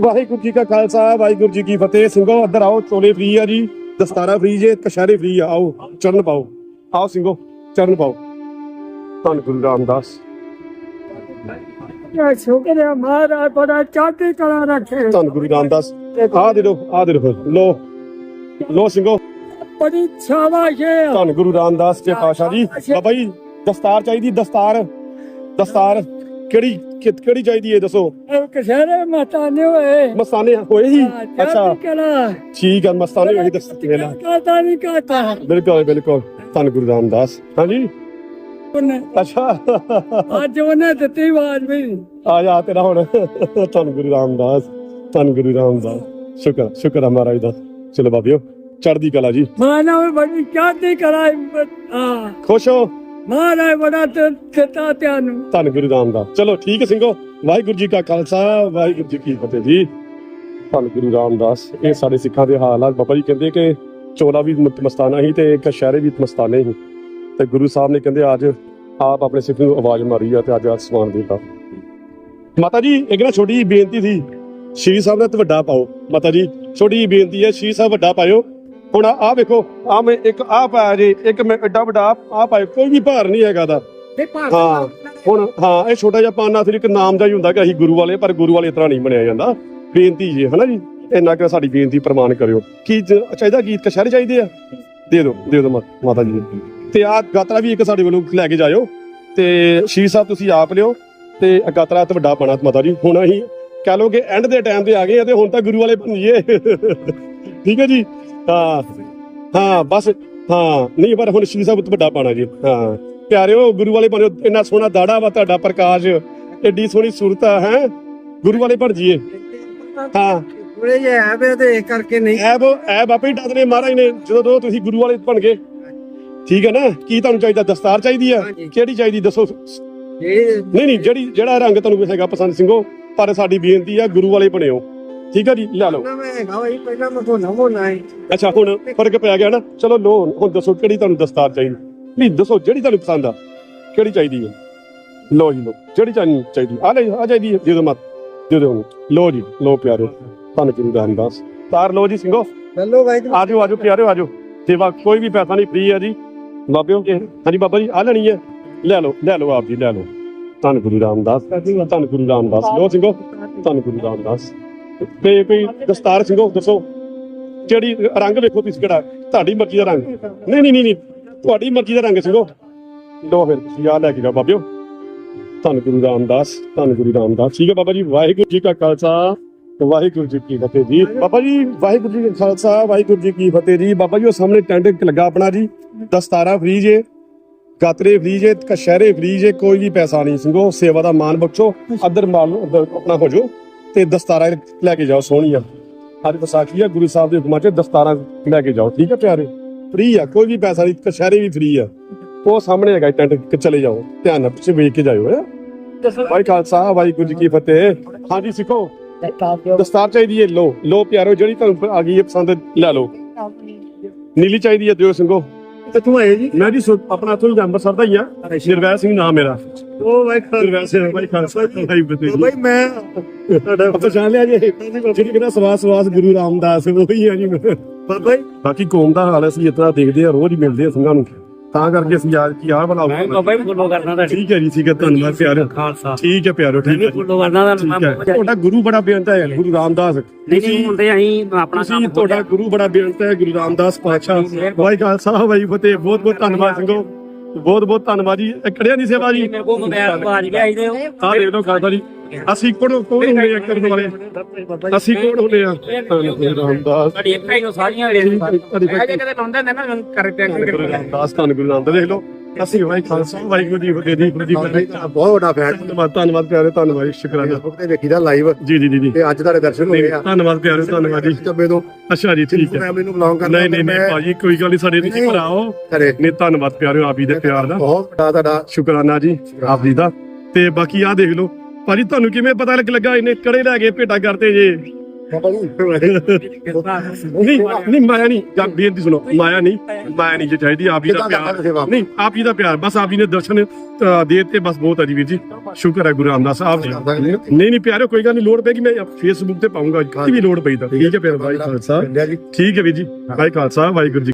ਵਾਹਿਗੁਰੂ ਜੀ ਕਾ ਖਾਲਸਾ ਵਾਹਿਗੁਰੂ ਜੀ ਕੀ ਫਤਿਹ। ਸਿੰਘੋ ਅੰਦਰ ਆਓ ਚੋਲੇ ਫ੍ਰੀ ਆ ਜੀ ਦਸਤਾਰਾ ਫ੍ਰੀ ਜੇ ਕਸ਼ਹਿਰੇ ਫ੍ਰੀ ਆ ਆਓ ਚਰਨ ਪਾਓ। ਆਓ ਸਿੰਘੋ ਚਰਨ ਪਾਓ। ਧੰਨ ਗੁਰੂ ਰਾਮਦਾਸ। ਇਹ ਸ਼ੁਕਰ ਹੈ ਮਹਾਰਾਜ ਬੜਾ ਚਾਹਤੇ ਕਲਾ ਰੱਖੇ। ਧੰਨ ਗੁਰੂ ਰਾਮਦਾਸ। ਆ ਦੇ ਦੋ ਆ ਦੇ ਲੋ ਲੋ ਸਿੰਘੋ। ਬੜੀ ਸ਼ਾਬਾਸ਼ ਹੈ ਧੰਨ ਗੁਰੂ ਰਾਮਦਾਸ ਜੀ ਪਾਸ਼ਾ ਜੀ। ਬਾਬਾ ਜੀ ਦਸਤਾਰ ਚਾਹੀਦੀ ਦਸਤਾਰ। ਦਸਤਾਰ ਕਿਹੜੀ? ਕਿ- ਕਿਹੜੀ ਚਾਹੀਦੀ ਹੈ ਦੱਸੋ? ਇਹ ਕਸ਼ਹਿਰੇ ਮਤਾਨੇ ਹੋਏ। ਮਸਤਾਨੇ ਹੋਏ ਹੀ ਅੱਛਾ। ਠੀਕ ਹੈ ਮਸਤਾਨੇ ਹੋਏ ਦਸਤਾਰ ਵੇਲਾ ਕਾਤਾ ਨਹੀਂ ਕਾਤਾ ਬਿਲਕੁਲ ਬਿਲਕੁਲ। ਧੰਨ ਗੁਰੂ ਰਾਮਦਾਸ। ਹਾਂਜੀ? ਉਹਨੇ ਅੱਛਾ। ਅੱਜ ਉਹਨੇ ਦਿੱਤੀ ਆਵਾਜ਼ ਵੀ। ਆ ਜਾ ਤੇਰਾ ਹੁਣ। ਧੰਨ ਗੁਰੂ ਰਾਮਦਾਸ ਧੰਨ ਗੁਰੂ ਰਾਮਦਾਸ। ਸ਼ੁਕਰ ਸ਼ੁਕਰ ਮਹਾਰਾਜ ਦਾ। ਚਲੋ ਬਾਬਿਓ ਚੜ੍ਹਦੀ ਕਲਾ ਜੀ। ਮਾਨਵ ਬੜੀ ਚਾਹਤੇ ਕਲਾ ਹਾਂ ਖੁਸ਼ ਹੋ? ਮਹਾਰਾਜ ਬੜਾ ਦਿੱਤਾ ਤੈਨੂੰ ਧੰਨ ਗੁਰੂ ਰਾਮਦਾਸ। ਚਲੋ ਠੀਕ ਹੈ ਸਿੰਘੋ, ਵਾਹਿਗੁਰੂ ਜੀ ਕਾ ਖਾਲਸਾ, ਵਾਹਿਗੁਰੂ ਜੀ ਕੀ ਫਤਿਹ ਜੀ। ਧੰਨ ਗੁਰੂ ਰਾਮਦਾਸ, ਇਹ ਸਾਡੇ ਸਿੱਖਾਂ ਦੇ ਹਾਲ ਆ। ਬਾਬਾ ਜੀ ਕਹਿੰਦੇ ਕਿ ਚੋਲਾ ਵੀ ਮਸਤਾਨਾ ਹੀ ਤੇ ਕਸ਼ਹਿਰੇ ਵੀ ਮਸਤਾਨੇ ਹੀ ਤੇ ਗੁਰੂ ਸਾਹਿਬ ਨੇ ਕਹਿੰਦੇ, ਅੱਜ ਆਪ ਆਪਣੇ ਸਿੱਖ ਨੂੰ ਆਵਾਜ਼ ਮਾਰੀ ਆ ਤੇ ਅੱਜ ਆ ਸਮਾਨ ਦਿੱਤਾ। ਮਾਤਾ ਜੀ, ਇੱਕ ਨਾ ਛੋਟੀ ਜਿਹੀ ਬੇਨਤੀ ਸੀ। ਸ਼੍ਰੀ ਸਾਹਿਬ ਦਾ ਵੱਡਾ ਪਾਓ। ਮਾਤਾ ਜੀ, ਛੋਟੀ ਜਿਹੀ ਬੇਨਤੀ ਹੈ, ਸ਼੍ਰੀ ਸਾਹਿਬ ਵੱਡਾ ਪਾਇਓ। ਹੁਣ ਆ ਵੇਖੋ ਆ ਮੈਂ ਇੱਕ ਆ ਪਾਇਆ ਜੀ ਇੱਕ ਮੈਂ ਐਡਾ ਵੱਡਾ ਆ ਪਾਇਓ ਕੋਈ ਵੀ ਭਾਰ ਨਹੀਂ ਹੈਗਾ ਦਾ। ਹਾਂ ਹੁਣ ਹਾਂ ਇਹ ਛੋਟਾ ਜਿਹਾ ਪਾਨਾ ਫਿਰ ਇੱਕ ਨਾਮ ਦਾ ਹੀ ਹੁੰਦਾ ਕਿ ਅਸੀਂ ਗੁਰੂ ਵਾਲੇ ਪਰ ਗੁਰੂ ਵਾਲੇ ਤਰ੍ਹਾਂ ਨਹੀਂ ਬਣਿਆ ਜਾਂਦਾ। ਬੇਨਤੀ ਜੀ ਹਨਾ ਜੀ? ਇੰਨਾ ਕਿ ਸਾਡੀ ਬੇਨਤੀ ਪ੍ਰਮਾਣ ਕਰਿਓ। ਕੀ ਜ- ਚਾਹੀਦਾ ਗੀਤ ਕਸ਼ਹਿਰੇ ਚਾਹੀਦੇ ਆ? ਦੇ ਦਿਓ ਦੇ ਦਿਓ ਮਾ- ਮਾਤਾ ਜੀ ਨੂੰ। ਤੇ ਆ ਗਾਤਰਾ ਵੀ ਇੱਕ ਸਾਡੇ ਵੱਲੋਂ ਲੈ ਕੇ ਜਾਇਓ। ਤੇ ਸ਼ੀਰ ਸਾਹਿਬ ਤੁਸੀਂ ਆਪ ਲਿਓ। ਤੇ ਇਹ ਗਾਤਰਾ ਤੇ ਵੱਡਾ ਬਣਾ ਮਾਤਾ ਜੀ। ਹੁਣ ਅਸੀਂ ਕਹ ਲਓ ਕਿ ਐਂਡ ਦੇ ਟਾਈਮ ਤੇ ਆ ਗਏ ਆ ਤੇ ਹੁਣ ਤਾਂ ਗੁਰੂ ਵਾਲੇ ਬਣ ਜੀਏ ਠੀਕ ਹੈ ਜੀ? ਹਾਂ। ਹਾਂ ਬਸ ਹਾਂ। ਨਹੀਂ ਪਰ ਹੁਣ ਸ਼ੀਰ ਸਾਹਿਬ ਤੋਂ ਵੱਡਾ ਪਾਣਾ ਜੀ। ਹਾਂ। ਪਿਆਰਿਓ ਗੁਰੂ ਵਾਲੇ ਬਣਿਓ ਇੰਨਾ ਸੋਹਣਾ ਦਾੜਾ ਵਾ ਤੁਹਾਡਾ ਪ੍ਰਕਾਸ਼। ਏਡੀ ਸੋਹਣੀ ਸੂਰਤ ਆ ਹੈ? ਗੁਰੂ ਵਾਲੇ ਬਣ ਜੀਏ। ਹਾਂ। ਥੋੜੇ ਜਿਹਾ ਹੈ ਵੇ ਤੇ ਇਸ ਕਰਕੇ ਨਹੀਂ। ਐਬ ਐਬ ਆਪੇ ਹੀ ਡੱਕਦੇ ਮਹਾਰਾਜ ਨੇ ਜਦੋਂ ਦੋ ਤੁਸੀਂ ਗੁਰੂ ਵਾਲੇ ਬਣ ਗਏ। ਠੀਕ ਹੈ ਨਾ? ਕੀ ਤੁਹਾਨੂੰ ਚਾਹੀਦਾ? ਦਸਤਾਰ ਚਾਹੀਦੀ ਆ। ਕਿਹੜੀ ਚਾਹੀਦੀ? ਦੱਸੋ। ਨਹੀਂ ਨਹੀਂ ਜਿਹੜੀ ਜਿਹੜਾ ਰੰਗ ਤੁਹਾਨੂੰ ਹੈਗਾ ਪਸੰਦ ਸਿੰਘੋ ਪਰ ਸਾਡੀ ਬੇਨਤੀ ਆ ਗੁਰੂ ਵਾਲੇ ਬਣਿਓ। ਠੀਕ ਆ ਜੀ ਲੈ ਲਓ। ਨਾ ਮੈਂ ਹੈਗਾ ਵਈ ਪਹਿਲਾਂ ਮੈਂ ਕੋ ਨਾ ਹੋਣਾ ਹੈ ਅੱਛਾ ਹੁਣ ਫ਼ਰਕ ਪੈ ਗਿਆ ਨਾ। ਚਲੋ ਲੋ ਹੁਣ ਦੱਸੋ ਕਿਹੜੀ ਤੁਹਾਨੂੰ ਦਸਤਾਰ ਚਾਹੀਦੀ? ਨਹੀਂ ਦੱਸੋ ਜਿਹੜੀ ਤੁਹਾਨੂੰ ਪਸੰਦ ਆ ਕਿਹੜੀ ਚਾਹੀਦੀ ਹੈ ਲੋ ਜੀ ਲੋ ਜਿਹੜੀ ਚਾਹੀਦੀ ਚਾਹੀਦੀ ਆ। ਲੈ ਆ ਹੈ ਦੇ ਦਿਓ ਮਤ ਦੇ ਦਿਓ ਉਹਨੂੰ। ਲੋ ਜੀ ਲੋ ਪਿਆਰਿਓ ਤੁਹਾਨੂੰ ਗੁਰੂ ਰਾਮਦਾਸ ਤਾਰ ਲੋ ਜੀ ਸਿੰਘੋ। ਚੱਲੋ ਬਾਈ ਆਜੋ ਆਜੋ ਪਿਆਰਿਓ ਆਜੋ। ਸੇਵਾ ਕੋਈ ਵੀ ਪੈਸਾ ਨਹੀਂ ਫ੍ਰੀ ਹੈ ਜੀ। ਬਾਬਿਓ ਹਾਂਜੀ ਬਾਬਾ ਜੀ ਆ ਲੈਣੀ ਹੈ ਲੈ ਲਓ ਲੈ ਲਓ ਆਪ ਜੀ ਲੈ ਲਓ। ਧੰਨ ਗੁਰੂ ਰਾਮਦਾਸ ਧੰਨ ਗੁਰੂ ਰਾਮਦਾਸ ਲੋ ਸਿੰਘੋ ਧੰਨ ਗੁਰੂ ਰਾਮਦਾਸ ਤੇ ਵੀ ਦਸਤਾਰ ਸਿੰਘੋ ਦੱਸੋ। ਜਿਹੜੀ ਰੰਗ ਵੇਖੋ ਤੁਸੀਂ ਕਿਹੜਾ, ਤੁਹਾਡੀ ਮਰਜ਼ੀ ਦਾ ਰੰਗ। ਨਹੀਂ ਨਹੀਂ ਨਹੀਂ ਤੁਹਾਡੀ ਮਰਜ਼ੀ ਦਾ ਰੰਗ ਸਿੰਘੋ ਲੋ ਫਿਰ ਤੁਸੀਂ ਆ ਲੈ ਕੇ ਜਾਓ ਬਾਬਿਓ। ਧੰਨ ਗੁਰੂ ਰਾਮਦਾਸ, ਧੰਨ ਗੁਰੂ ਰਾਮਦਾਸ। ਠੀਕ ਹੈ ਬਾਬਾ ਜੀ, ਵਾਹਿਗੁਰੂ ਜੀ ਕਾ ਖਾਲਸਾ, ਵਾਹਿਗੁਰੂ ਜੀ ਕੀ ਫਤਿਹ ਜੀ। ਬਾਬਾ ਜੀ, ਵਾਹਿਗੁਰੂ ਜੀ ਕਾ ਖਾਲਸਾ, ਵਾਹਿਗੁਰੂ ਜੀ ਕੀ ਫਤਿਹ ਜੀ। ਬਾਬਾ ਜੀ, ਉਹ ਸਾਹਮਣੇ ਟੈਂਟ ਲੱਗਾ ਆਪਣਾ ਜੀ। ਦਸਤਾਰਾ ਫ੍ਰੀ ਜੇ, ਗਾਤਰੇ ਫ੍ਰੀ ਜੇ ਕਸ਼ਹਿਰੇ ਫ੍ਰੀ ਜੇ, ਕੋਈ ਵੀ ਪੈਸਾ ਨਹੀਂ ਸਿੰਘੋ ਸੇਵਾ ਦਾ ਮਾਨ ਬਖਸ਼ੋ ਅਦਰ ਮਾਲ ਆਪਣਾ ਹੋ ਜਾਓ। ਤੇ ਦਸਤਾਰਾ ਲੈ ਕੇ ਜਾਓ ਸੋਹਣੀਆਂ। ਅੱਜ ਵਿਸਾਖੀ ਆ ਗੁਰੂ ਸਾਹਿਬ ਦੇ ਹੁਕਮਾਂ ਚ ਦਸਤਾਰਾ ਲੈ ਕੇ ਜਾਓ ਠੀਕ ਹੈ ਪਿਆਰੇ? ਫ੍ਰੀ ਆ ਕੋਈ ਵੀ ਪੈਸਾ ਨਹੀਂ ਕਸ਼ਹਿਰੇ ਵੀ ਫ੍ਰੀ ਆ। ਉਹ ਸਾਹਮਣੇ ਹੈਗਾ ਟੈਂਟ ਕਿ ਚਲੇ ਜਾਓ ਧਿਆਨ ਨਾਲ ਪਿੱਛੇ ਵੇਖ ਕੇ ਜਾਇਓ ਹੈ? ਵਾਹਿ ਖਾਲਸਾ ਵਾਹਿਗੁਰੂ ਜੀ ਕੀ ਫਤਿਹ। ਹਾਂਜੀ ਸਿੱਖੋ। ਦਸਤਾਰ ਚਾਹੀਦੀ ਹੈ ਲੋ ਲੋ ਪਿਆਰੋ ਜਿਹੜੀ ਤੁਹਾਨੂੰ ਆ ਗਈ ਹੈ ਪਸੰਦ ਲੈ ਲਓ। ਨੀਲੀ ਚਾਹੀਦੀ ਹੈ ਦਿਓ ਸਿੰਘੋ। ਕਿੱਥੋਂ ਆਏ ਜੀ। ਮੈਂ ਜੀ ਸੁ- ਆਪਣਾ ਤੋਂ ਅੰਮ੍ਰਿਤਸਰ ਦਾ ਹੀ ਆ। ਨਿਰਵੈਰ ਸਿੰਘ ਨਾਮ ਮੇਰਾ। ਉਹ ਬਾਈ ਨਿਰਵੈਰ ਸਿੰਘ ਭਾਈ ਖਾਲਸਾ ਭਾਈ ਬਤੇ ਜੀ ਬਾਈ ਮੈਂ ਤੁਹਾਡਾ ਪਛਾਣ ਲਿਆ ਜੀ। ਜਿਹੜੀ ਕਿਹੜਾ ਸਵਾਸ ਸਵਾਸ ਗੁਰੂ ਰਾਮਦਾਸ ਉਹੀ ਆ ਜੀ। ਬਾਬਾ ਜੀ। ਬਾਕੀ ਕੌਮ ਦਾ ਹਾਲ ਅਸੀਂ ਇਤਨਾ ਦੇਖਦੇ ਆ ਰੋਜ਼ ਹੀ ਮਿਲਦੇ ਆ ਸਿੰਘਾਂ ਨੂੰ। ਤਾਂ ਕਰਕੇ ਅਸੀਂ ਯਾਦ ਕੀ ਆਹ ਬਣਾ ਮੈਂ ਬਾਬਾ ਜੀ ਫੋਲੋ ਕਰਨਾ ਤਾਂ ਠੀਕ ਹੈ ਜੀ ਠੀਕ ਹੈ ਧੰਨਵਾਦ ਪਿਆਰੋ ਖਾਲਸਾ। ਠੀਕ ਹੈ ਪਿਆਰੋ ਠੀਕ ਹੈ। ਫੋਲੋ ਕਰਨਾ ਤਾਂ ਠੀਕ ਹੈ। ਤੁਹਾਡਾ ਗੁਰੂ ਬੜਾ ਬੇਅੰਤ ਹੈ ਗੁਰੂ ਰਾਮਦਾਸ। ਨਹੀਂ ਨਹੀਂ ਹੁੰਦੇ ਅਸੀਂ ਆਪਣਾ ਕੰਮ ਤੁਹਾਡਾ ਗੁਰੂ ਬੜਾ ਬੇਅੰਤ ਹੈ ਗੁਰੂ ਰਾਮਦਾਸ ਪਾਤਸ਼ਾਹ। ਵਾਹਿ ਖਾਲਸਾ ਵਾਹਿ ਫਤਿਹ। ਬਹੁਤ ਬਹੁਤ ਧੰਨਵਾਦ ਸਿੰਘੋ ਬਹੁਤ ਬਹੁਤ ਧੰਨਵਾਦ ਜੀ। ਇਹ ਕੜਿਆਂ ਦੀ ਸੇਵਾ ਜੀ। ਮੇਰੇ ਕੋਲ ਮੋਬਾਈਲ ਆਵਾਜ਼ ਗਿਆ ਇਹਦੇ ਆਹ ਦੇਖ ਲਓ ਖਾਲਸਾ ਜੀ। ਅਸੀਂ ਕੋਣ ਕੋਣ ਹੁੰਦੇ ਆ ਕਰਨ ਵਾਲੇ ਅਸੀਂ ਕੋਣ ਹੁੰਦੇ ਆ? ਧੰਨ ਰਾਮਦਾਸ ਸਾਡੀ ਇੱਕ ਹੀ ਸਾਰੀਆਂ ਤੁਹਾਡੀ ਕਦੇ ਕਦੇ ਲਾਉਂਦੇ ਨੇ ਨਾ ਕਰ ਪਿਆ ਗੁਰੂ ਰਾਮਦਾਸ ਧੰਨ ਗੁਰੂ ਰਾਮਦਾਸ ਦੇਖ ਲਓ। ਅਸੀਂ ਵਾਹਿ ਖਾਲਸਾ ਵਾਹਿਗੁਰੂ ਜੀ ਫਤਿਹ ਜੀ ਬਹੁਤ ਵੱਡਾ ਫੈਨ ਧੰਨਵਾਦ ਧੰਨਵਾਦ ਪਿਆਰੇ ਧੰਨਵਾਦ ਸ਼ੁਕਰਾਨਾ। ਫੇਸਬੁੱਕ ਤੇ ਵੇਖੀਦਾ ਲਾਈਵ ਜੀ ਜੀ ਜੀ ਤੇ ਅੱਜ ਤੁਹਾਡੇ ਦਰਸ਼ਨ ਹੋਏ ਆ। ਧੰਨਵਾਦ ਪਿਆਰੇ ਧੰਨਵਾਦ ਜੀ। ਚੱਬੇ ਤੋਂ ਅੱਛਾ ਜੀ ਠੀਕ ਹੈ। ਫੈਮਿਲੀ ਨੂੰ ਬਿਲੋਂਗ ਕਰਦਾ ਨਹੀਂ ਨਹੀਂ ਨਹੀਂ ਭਾਜੀ ਕੋਈ ਗੱਲ ਨਹੀਂ ਸਾਡੇ ਤੁਸੀਂ ਭਰਾਓ। ਨੇ ਧੰਨਵਾਦ ਪਿਆਰਿਓ ਆਪ ਜੀ ਦੇ ਪਿਆਰ ਦਾ। ਬਹੁਤ ਵੱਡਾ ਤੁਹਾਡਾ ਸ਼ੁਕਰਾਨਾ ਜੀ ਆਪ ਜੀ ਦਾ। ਤੇ ਬਾਕੀ ਆ ਦੇਖ ਲਓ ਭਾਜੀ ਤੁਹਾਨੂੰ ਕਿਵੇਂ ਪਤਾ ਲੱਗ ਲੱਗਾ? ਇਹਨੇ ਕੜੇ ਲੈ ਕੇ ਭੇਟਾ ਕਰਦੇ ਜੇ। ਬਾਬਾ ਜੀ ਨਹੀਂ ਨਹੀਂ ਮਾਇਆ ਨਹੀਂ। ਜਾਂ ਬੇਨਤੀ ਸੁਣੋ ਮਾਇਆ ਨਹੀਂ। ਮਾਇਆ ਨਹੀਂ ਜੇ ਚਾਹੀਦੀ ਆਪ ਜੀ ਦਾ ਪਿਆਰ? ਨਹੀਂ ਆਪ ਜੀ ਦਾ ਪਿਆਰ। ਬਸ ਆਪ ਜੀ ਨੇ ਦਰਸ਼ਨ ਅ, ਦੇ ਦਿੱਤੇ। ਬਸ ਬਹੁਤ ਹੈ ਜੀ ਵੀਰ ਜੀ। ਸ਼ੁਕਰ ਹੈ ਗੁਰੂ ਰਾਮਦਾਸ ਆਪ ਜੀ। ਨਹੀਂ ਨਹੀਂ ਕੋਈ ਗੱਲ ਨਹੀਂ। ਲੋੜ ਪੈਗੀ ਮੈਂ ਫੇਸਬੁੱਕ ਤੇ ਪਾਉਂਗਾ। ਕਿਤੇ ਵੀ ਲੋੜ ਪਈ ਤਾਂ। ਠੀਕ ਹੈ। ਫਿਰ ਭਾਈ ਖਾਲਸਾ। ਜੀ ਠੀਕ ਹੈ ਵੀਰ ਜੀ। ਭਾਈ ਖਾਲਸਾ। ਵਾਹਿਗੁਰੂ ਜੀ